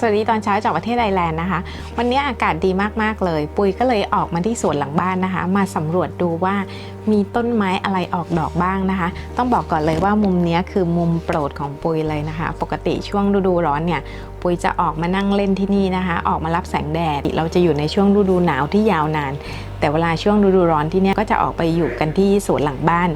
สวัสดีตอนเช้าจากประเทศไอร์แลนด์นะคะ วันนี้อากาศดีมาก ๆ เลย ปุยก็เลยออกมาที่สวนหลังบ้านนะคะ มาสำรวจดูว่ามีต้นไม้อะไรออกดอกบ้างนะคะ ต้องบอกก่อนเลยว่ามุมนี้คือมุมโปรดของปุยเลยนะคะ ปกติช่วงฤดูร้อนเนี่ย ปุยจะออกมานั่งเล่นที่นี่นะคะ ออกมารับแสงแดด เราจะอยู่ในช่วงฤดูหนาวที่ยาวนาน แต่เวลาช่วงฤดูร้อนที่นี่ก็จะออกไปอยู่กันที่สวนหลังบ้าน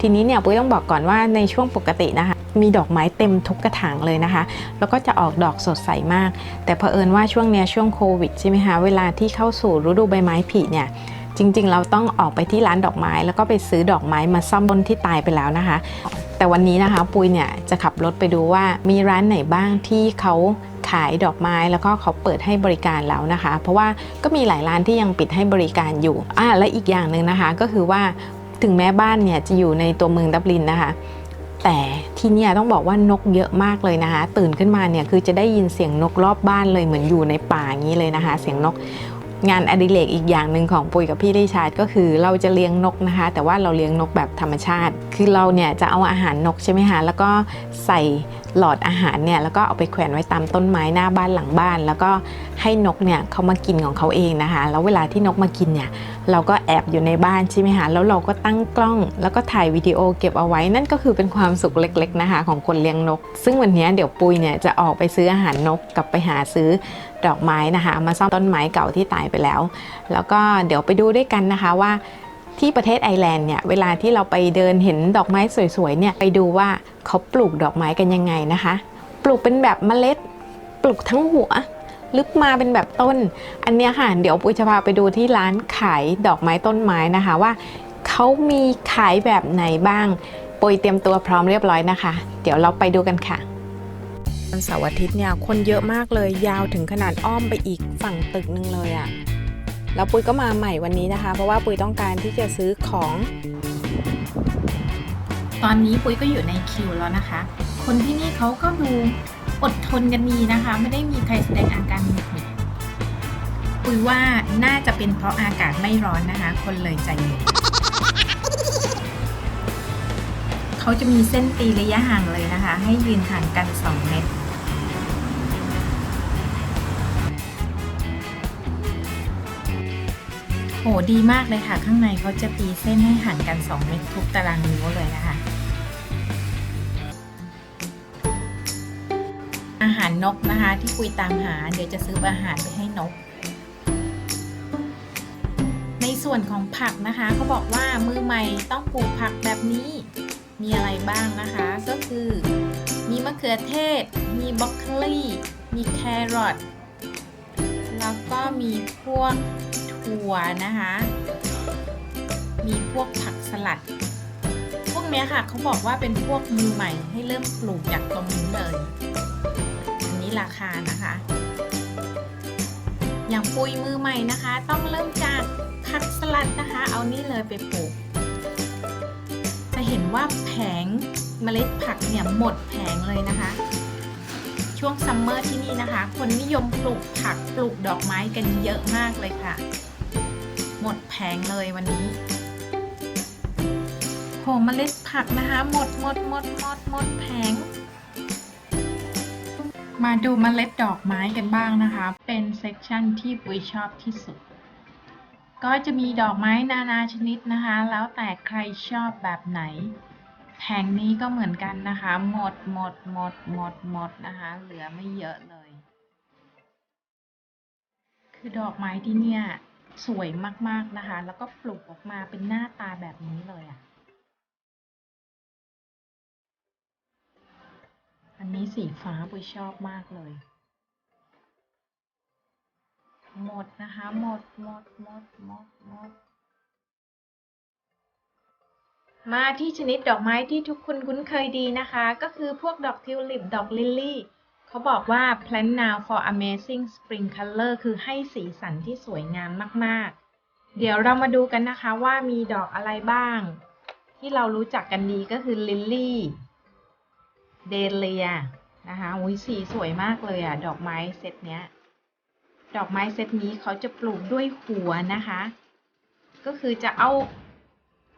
ทีนี้เนี่ยปุยต้องบอกก่อนว่าในช่วงปกตินะคะ มีดอกไม้เต็มทุกกระถางเลยนะคะ แล้วก็จะออกดอกสดใสมาก แต่เผอิญว่าช่วงเนี้ยช่วงโควิดใช่ไหมคะ เวลาที่เข้าสู่ฤดูใบไม้ผลิเนี่ย จริงๆ เราต้องออกไปที่ร้านดอกไม้ แล้วก็ไปซื้อดอกไม้มาซ่อมต้นที่ตายไปแล้วนะคะ แต่วันนี้นะคะปุยเนี่ยจะขับรถไปดูว่ามีร้านไหนบ้างที่เขาขายดอกไม้แล้วก็เขาเปิดให้บริการแล้วนะคะ เพราะว่าก็มีหลายร้านที่ยังปิดให้บริการอยู่อ่าและอีกอย่างหนึ่งนะคะก็คือว่าถึงแม้บ้านเนี่ยจะอยู่ในตัวเมืองดับลินนะคะ แต่ที่นี่ต้องบอกว่านกเยอะมากเลยนะคะ ตื่นขึ้นมาเนี่ยคือจะได้ยินเสียงนกรอบบ้านเลยเหมือนอยู่ในป่าอย่างนี้เลยนะคะ เสียงนกงานอดิเรกอีกอย่างหนึ่งของปุยกับพี่ริชาร์ดก็คือเราจะเลี้ยงนกนะคะ แต่ว่าเราเลี้ยงนกแบบธรรมชาติ คือเราเนี่ยจะเอาอาหารนกใช่ไหมคะแล้วก็ใส่ หลอดอาหารเนี่ยแล้วก็เอาไปแขวนไว้ตามต้นไม้หน้าบ้านหลังบ้าน แล้วก็ให้นกเนี่ยเขามากินของเขาเองนะคะ แล้วเวลาที่นกมากินเนี่ยเราก็แอบอยู่ในบ้านใช่ไหมคะแล้วเราก็ตั้งกล้อง แล้วก็ถ่ายวิดีโอเก็บเอาไว้นั่นก็คือเป็นความสุขเล็กๆนะคะ ของคนเลี้ยงนก ซึ่งวันนี้เดี๋ยวปุยเนี่ยจะออกไปซื้ออาหารนกกลับไปหาซื้อดอกไม้นะคะ มาซ่อมต้นไม้เก่าที่ตายไปแล้ว แล้วก็เดี๋ยวไปดูด้วยกันนะคะว่า ที่ประเทศไอร์แลนด์เนี่ยเวลาที่เราไปเดินเห็นดอกไม้สวยๆเนี่ยไปดูว่าเขาปลูกดอกไม้กันยังไงนะคะ ปลูกเป็นแบบเมล็ด ปลูกทั้งหัวลึกมาเป็นแบบต้น อันเนี้ยค่ะ เดี๋ยวปุยจะพาไปดูที่ร้านขายดอกไม้ต้นไม้นะคะว่าเขามีขายแบบไหนบ้างปุยเตรียมตัวพร้อมเรียบร้อยนะคะ เดี๋ยวเราไปดูกันค่ะวันเสาร์อาทิตย์เนี่ยคนเยอะมากเลยยาวถึงขนาดอ้อมไปอีกฝั่งตึกนึงเลยอะ่ะ แล้วปุ้ยก็มาใหม่วันนี้นะคะ เพราะว่าปุ้ยต้องการที่จะซื้อของ ตอนนี้ปุ้ยก็อยู่ในคิวแล้วนะคะ คนที่นี่เขาก็ดูอดทนกันดีนะคะ ไม่ได้มีใครแสดงอาการหงุดหงิดปุ้ยว่าน่าจะเป็นเพราะอากาศไม่ร้อนนะคะ คนเลยใจเย็นเขาจะมีเส้นตีระยะห่างเลยนะคะ ให้ยืนห่างกัน 2 เมตร หดีมากเลยค่ะ ข้างในเขาจะตีเส้นให้ห่างกัน 2 เมตรทุกตารางนิ้วเลยนะคะ อาหารนกนะคะที่ปุยตามหา เดี๋ยวจะซื้ออาหารไปให้นก ในส่วนของผักนะคะเขาบอกว่ามือใหม่ต้องปลูกผักแบบนี้มีอะไรบ้างนะคะ ก็คือ มีมะเขือเทศ มีบรอกโคลีมีแครอทแล้วก็มีพวก ถั่วนะคะ มีพวกผักสลัด พวกเนี้ยค่ะเขาบอกว่าเป็นพวกมือใหม่ให้เริ่มปลูกจากตรงนี้เลย อันนี้ราคานะคะ อย่างปุยมือใหม่นะคะ ต้องเริ่มจากผักสลัดนะคะ เอานี่เลยไปปลูก จะเห็นว่าแผงเมล็ดผักเนี่ยหมดแผงเลยนะคะ ช่วงซัมเมอร์ที่นี่นะคะ คนนิยมปลูกผักปลูกดอกไม้กันเยอะมากเลยค่ะ หมดแผงเลยวันนี้โหมเมล็ดผักนะคะ หมดหมดหมดหมดหมดแผง มาดูมเมล็ดดอกไม้กันบ้างนะคะ เป็นเซกชันที่ปุยชอบที่สุด ก็จะมีดอกไม้นานาชนิดนะคะ แล้วแต่ใครชอบแบบไหนแผงนี้ก็เหมือนกันนะคะ หมดหมดหมดหมดหมดนะคะ เหลือไม่เยอะเลย คือดอกไม้ที่เนี่ย สวยมากๆนะคะ แล้วก็ปลูกออกมาเป็นหน้าตาแบบนี้เลยอะ อันนี้สีฟ้าปุยชอบมากเลย หมดนะคะ หมดหมดหมดหมดหมดมาที่ชนิดดอกไม้ที่ทุกคนคุ้นเคยดีนะคะ ก็คือพวกดอกทิวลิป ดอกลิลลี่ เขาบอกว่า plant now for amazing spring color คือให้สีสันที่สวยงามมากๆ เดี๋ยวเรามาดูกันนะคะว่ามีดอกอะไรบ้าง ที่เรารู้จักกันดีก็คือลิลลี่เดเลียนะคะอุ้ยสีสวยมากเลยอะดอกไม้เซตเนี้ย ดอกไม้เซตนี้เขาจะปลูกด้วยหัวนะคะ ก็คือจะเอา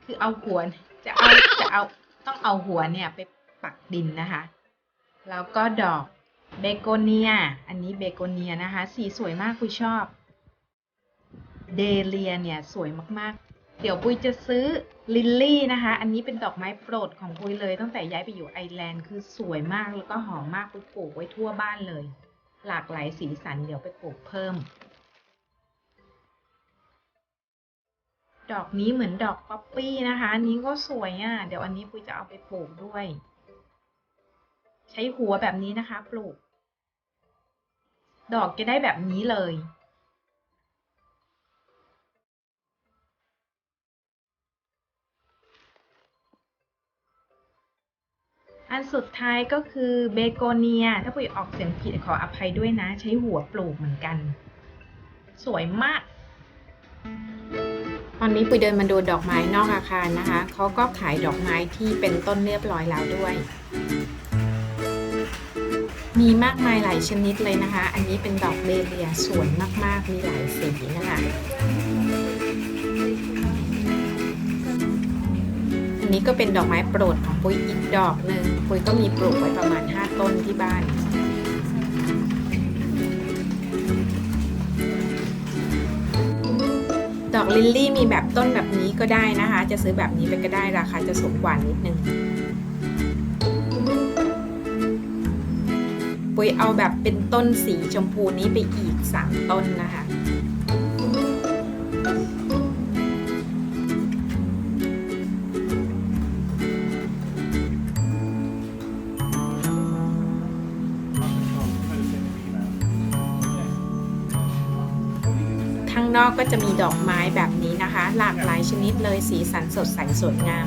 คือเอาหัว จะเอา จะเอา ต้องเอาหัวเนี่ยไปปักดินนะคะ แล้วก็ดอก เบโกเนีย อันนี้เบโกเนียนะคะ สีสวยมากปุ้ยชอบ เดเลียเนี่ยสวยมากๆ เดี๋ยวปุ้ยจะซื้อลิลลี่นะคะ อันนี้เป็นดอกไม้โปรดของปุ้ยเลย ตั้งแต่ย้ายไปอยู่ไอร์แลนด์คือสวยมากแล้วก็หอมมากปุ้ยปลูกไว้ทั่วบ้านเลย หลากหลายสีสันเดี๋ยวไปปลูกเพิ่ม ดอกนี้เหมือนดอกป๊อปปี้นะคะ อันนี้ก็สวยอะ เดี๋ยวอันนี้ปุ้ยจะเอาไปปลูกด้วยใช้หัวแบบนี้นะคะ ปลูก ดอกจะได้แบบนี้เลย อันสุดท้ายก็คือเบโกเนีย ถ้าปุ้ยออกเสียงผิดขออภัยด้วยนะ ใช้หัวปลูกเหมือนกัน สวยมาก ตอนนี้ปุ๋ยเดินมาดูดอกไม้นอกอาคารนะคะ เขาก็ขายดอกไม้ที่เป็นต้นเรียบร้อยแล้วด้วย มีมากมายหลายชนิดเลยนะคะ อันนี้เป็นดอกเดเลียสวยมากๆ มีหลายสีนะคะ อันนี้ก็เป็นดอกไม้โปรดของปุ้ยอีกดอกหนึ่งปุ้ยก็มีปลูกไว้ประมาณ 5 ต้นที่บ้านดอกลิลลี่มีแบบต้นแบบนี้ก็ได้นะคะ จะซื้อแบบนี้ไปก็ได้ราคาจะสูงกว่านิดนึง ปุยเอาแบบเป็นต้นสีชมพูนี้ไปอีก 3 ต้นนะคะข้างนอกก็จะมีดอกไม้แบบนี้นะคะ หลากหลายชนิดเลยสีสันสดใสสวยงาม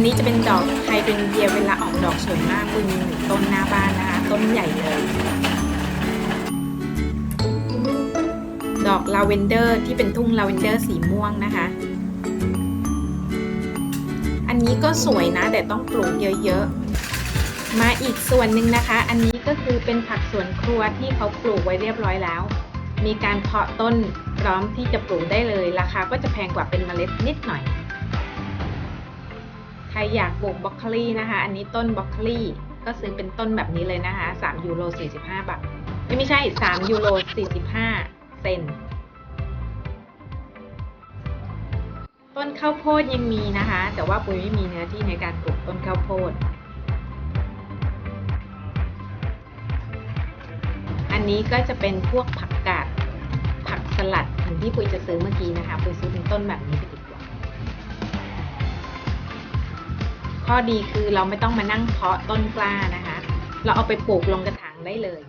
นนี้จะเป็นดอกไฮเดรนเยียเวลาออกดอกสวยมากคุณมีต้นหน้าบ้านนะคะ ต้นใหญ่เลย ดอกลาเวนเดอร์ที่เป็นทุ่งลาเวนเดอร์สีม่วงนะคะ อันนี้ก็สวยนะแต่ต้องปลูกเยอะๆ มาอีกส่วนหนึ่งนะคะ อันนี้ก็คือเป็นผักสวนครัวที่เขาปลูกไว้เรียบร้อยแล้ว มีการเพาะต้นพร้อมที่จะปลูกได้เลย ราคาก็จะแพงกว่าเป็นเมล็ดนิดหน่อย ใครอยากปลูกบรอกโคลีนะคะ อันนี้ต้นบรอกโคลีก็ซื้อเป็นต้นแบบนี้เลยนะคะ3ยูโร45 บาทไม่ไม่ใช่3ยูโร45 เซนต้นข้าวโพดยังมีนะคะ แต่ว่าปุ้ยไม่มีเนื้อที่ในการปลูกต้นข้าวโพด อันนี้ก็จะเป็นพวกผักกาดผักสลัดเหมือนที่ปุ้ยจะซื้อเมื่อกี้นะคะ ปุ้ยซื้อเป็นต้นแบบนี้ ข้อดีคือเราไม่ต้องมานั่งเพาะต้นกล้านะคะ เราเอาไปปลูกลงกระถางได้เลย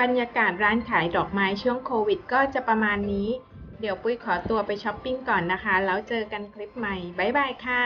บรรยากาศร้านขายดอกไม้ช่วงโควิด ก็จะประมาณนี้ เดี๋ยวปุ้ยขอตัวไปช้อปปิ้งก่อนนะคะ แล้วเจอกันคลิปใหม่ บ๊ายบายค่ะ